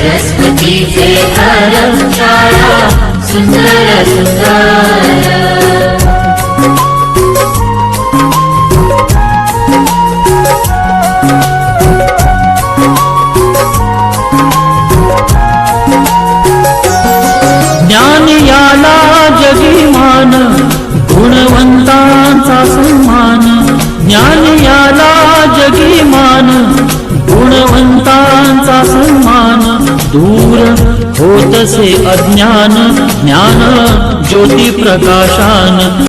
सरस्वतीचे घर सुंदर सुंदर ज्ञान याला जगिमान गुणवंतांचा सन्मान. ज्ञान याला गुणवंतांचा सन्मान. दूर होतसे अज्ञान ज्ञान ज्योती प्रकाशान